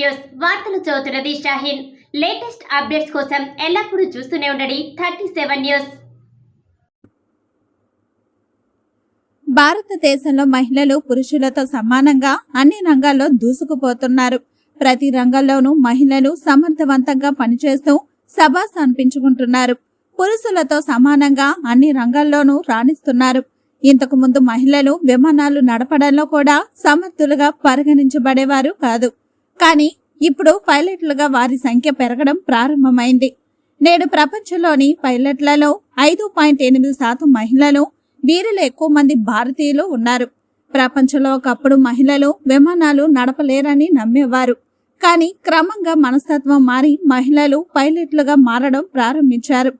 చదువుతున్నది Shaheen. Latest updates కోసం ఎల్లప్పుడూ చూస్తూనే ఉండండి థర్టీ సెవెన్ న్యూస్. భారతదేశంలో మహిళలు పురుషులతో సమానంగా అన్ని రంగాల్లో దూసుకుపోతున్నారు. ప్రతి రంగంలోనూ మహిళలు సమర్థవంతంగా పనిచేస్తూ సభాస్ అనిపించుకుంటున్నారు పురుషులతో సమానంగా అన్ని రంగాల్లోనూ రాణిస్తున్నారు. ఇంతకు ముందు మహిళలు విమానాలు నడపడంలో కూడా సమర్థులుగా పరిగణించబడేవారు కాదు. కానీ ఇప్పుడు పైలట్లుగా వారి సంఖ్య పెరగడం ప్రారంభమైంది. నేడు ప్రపంచంలోని పైలట్లలో ఐదు పాయింట్ ఎనిమిది శాతం మహిళలు వీరిలో ఎక్కువ మంది భారతీయులు ఉన్నారు. ప్రపంచంలో ఒకప్పుడు మహిళలు విమానాలు నడపలేరని నమ్మేవారు. కానీ క్రమంగా మనస్తత్వం మారి మహిళలు పైలట్లుగా మారడం ప్రారంభించారు.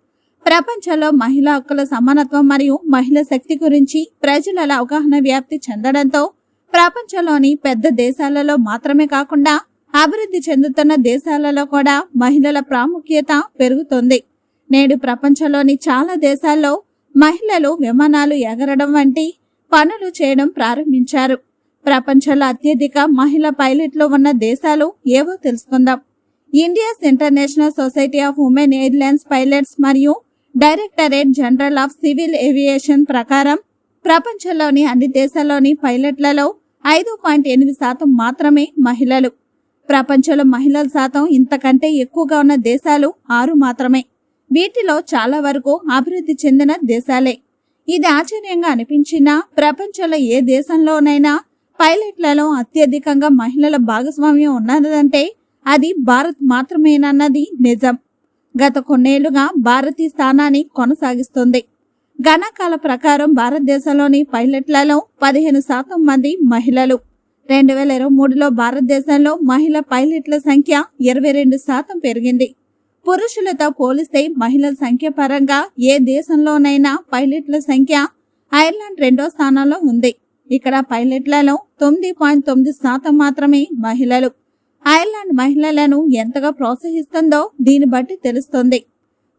ప్రపంచంలో మహిళా హక్కుల సమానత్వం మరియు మహిళ శక్తి గురించి ప్రజల అవగాహన వ్యాప్తి చెందడంతో ప్రపంచంలోని పెద్ద దేశాలలో మాత్రమే కాకుండా అభివృద్ధి చెందుతున్న దేశాలలో కూడా మహిళల ప్రాముఖ్యత పెరుగుతుంది. నేడు ప్రపంచంలోని చాలా దేశాల్లో మహిళలు విమానాలు ఎగరడం వంటి పనులు చేయడం ప్రారంభించారు. ప్రపంచంలో అత్యధిక మహిళా పైలట్లు ఉన్న దేశాలు ఏవో తెలుసుకుందాం. India's International Society of Women Airlines Pilots మరియు Directorate General of Civil Aviation ప్రకారం ప్రపంచంలోని అన్ని దేశాల్లోని పైలట్లలో ఐదు పాయింట్ ఎనిమిది శాతం మాత్రమే మహిళలు. ప్రపంచంలో మహిళల శాతం ఇంతకంటే ఎక్కువగా ఉన్న దేశాలు ఆరు మాత్రమే. వీటిలో చాలా వరకు అభివృద్ధి చెందిన దేశాలే. ఇది ఆశ్చర్యంగా అనిపించినా ప్రపంచంలో ఏ దేశంలోనైనా పైలట్లలో అత్యధికంగా మహిళల భాగస్వామ్యం ఉన్నదంటే అది భారత్ మాత్రమేనన్నది నిజం. గత కొన్నేళ్ళుగా భారత్ ఈ స్థానాన్ని కొనసాగిస్తుంది. గణాంకాల ప్రకారం భారతదేశంలోని పైలట్లలో పదిహేను శాతం మంది మహిళలు. రెండు వేల ఇరవై మూడులో భారతదేశంలో మహిళా పైలట్ల సంఖ్య ఇరవై రెండు శాతం పెరిగింది. పురుషులతో పోలిస్తే మహిళల సంఖ్య పరంగా ఏ దేశంలోనైనా పైలట్ల సంఖ్య ఐర్లాండ్ రెండో స్థానంలో ఉంది. ఇక్కడ పైలట్లలో తొమ్మిది పాయింట్ తొమ్మిది శాతం మాత్రమే మహిళలు. ఐర్లాండ్ మహిళలను ఎంతగా ప్రోత్సహిస్తుందో దీన్ని బట్టి తెలుస్తుంది.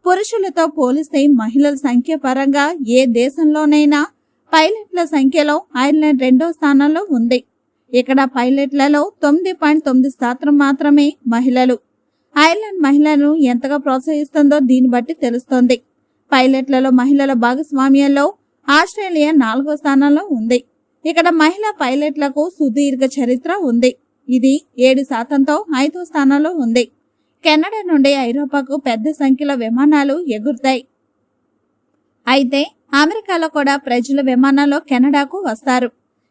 పురుషులతో పోలిస్తే మహిళల సంఖ్య పరంగా ఏ దేశంలోనైనా పైలట్ల సంఖ్యలో ఐర్లాండ్ రెండో స్థానంలో ఉంది. ఇక్కడ పైలట్లలో తొమ్మిది పాయింట్ తొమ్మిది శాతం మాత్రమే మహిళలు. ఐర్లాండ్ మహిళలను ఎంతగా ప్రోత్సహిస్తుందో దీన్ని బట్టి తెలుస్తోంది. పైలట్లలో మహిళల భాగస్వామ్యంలో ఆస్ట్రేలియా నాలుగో స్థానంలో ఉంది. ఇక్కడ మహిళా పైలట్లకు సుదీర్ఘ చరిత్ర ఉంది. ఇది ఏడు శాతంతో ఐదో స్థానంలో ఉంది. కెనడా నుండి ఐరోపాకు పెద్ద సంఖ్యలో విమానాలు ఎగురుతాయి. అయితే అమెరికాలో కూడా ప్రజల విమానాల్లో కెనడాకు వస్తారు.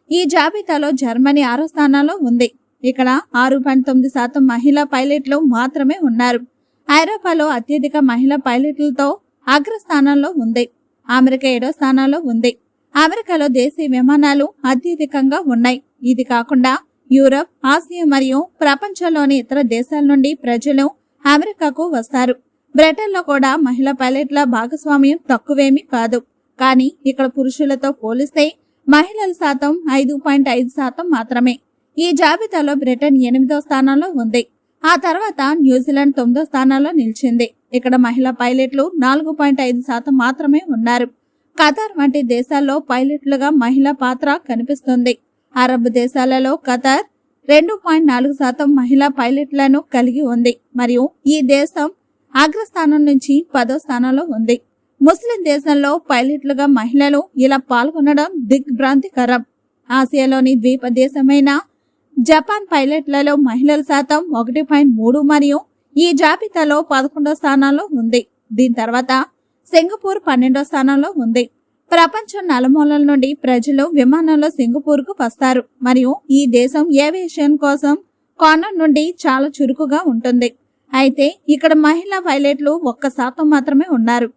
ఈ జాబితాలో జర్మనీ ఆరో స్థానంలో ఉంది. ఇక్కడ ఆరు పాయింట్ తొమ్మిది శాతం మహిళా పైలట్లు మాత్రమే ఉన్నారు. ఐరోపాలో అత్యధిక మహిళా పైలట్లతో అగ్రస్థానంలో ఉంది. అమెరికా ఏడో స్థానంలో ఉంది. అమెరికాలో దేశీయ విమానాలు అత్యధికంగా ఉన్నాయి. ఇది కాకుండా యూరప్ ఆసియా మరియు ప్రపంచంలోని ఇతర దేశాల నుండి ప్రజలు అమెరికాకు వస్తారు. బ్రిటన్లో కూడా మహిళా పైలట్ల భాగస్వామ్యం తక్కువేమీ కాదు. కానీ ఇక్కడ పురుషులతో పోలిస్తే మహిళల శాతం ఐదు పాయింట్ ఐదు శాతం మాత్రమే. ఈ జాబితాలో బ్రిటన్ ఎనిమిదో స్థానంలో ఉంది. ఆ తర్వాత న్యూజిలాండ్ తొమ్మిదో స్థానంలో నిలిచింది. ఇక్కడ మహిళా పైలట్లు నాలుగు పాయింట్ ఐదు శాతం మాత్రమే ఉన్నారు. ఖతార్ వంటి దేశాల్లో పైలట్లుగా మహిళా పాత్ర కనిపిస్తుంది. అరబ్ దేశాలలో ఖతార్ రెండు పాయింట్ నాలుగు శాతం మహిళా పైలట్లను కలిగి ఉంది. మరియు ఈ దేశం అగ్రస్థానం నుంచి పదో స్థానంలో ఉంది. ముస్లిం దేశంలో పైలట్లుగా మహిళలు ఇలా పాల్గొనడం దిగ్భ్రాంతికరం. ఆసియాలోని ద్వీప దేశమైన జపాన్ పైలట్లలో మహిళల శాతం ఒకటి పాయింట్ మూడు మరియు ఈ జాబితాలో పదకొండో స్థానంలో ఉంది. దీని తర్వాత సింగపూర్ పన్నెండో స్థానంలో ఉంది. ప్రపంచం నలుమూలల నుండి ప్రజలు విమానంలో సింగపూర్కు వస్తారు మరియు ఈ దేశం ఏవియేషన్ కోసం కోణం నుండి చాలా చురుకుగా ఉంటుంది. అయితే ఇక్కడ మహిళా పైలట్లు ఒక్క శాతం మాత్రమే ఉన్నారు.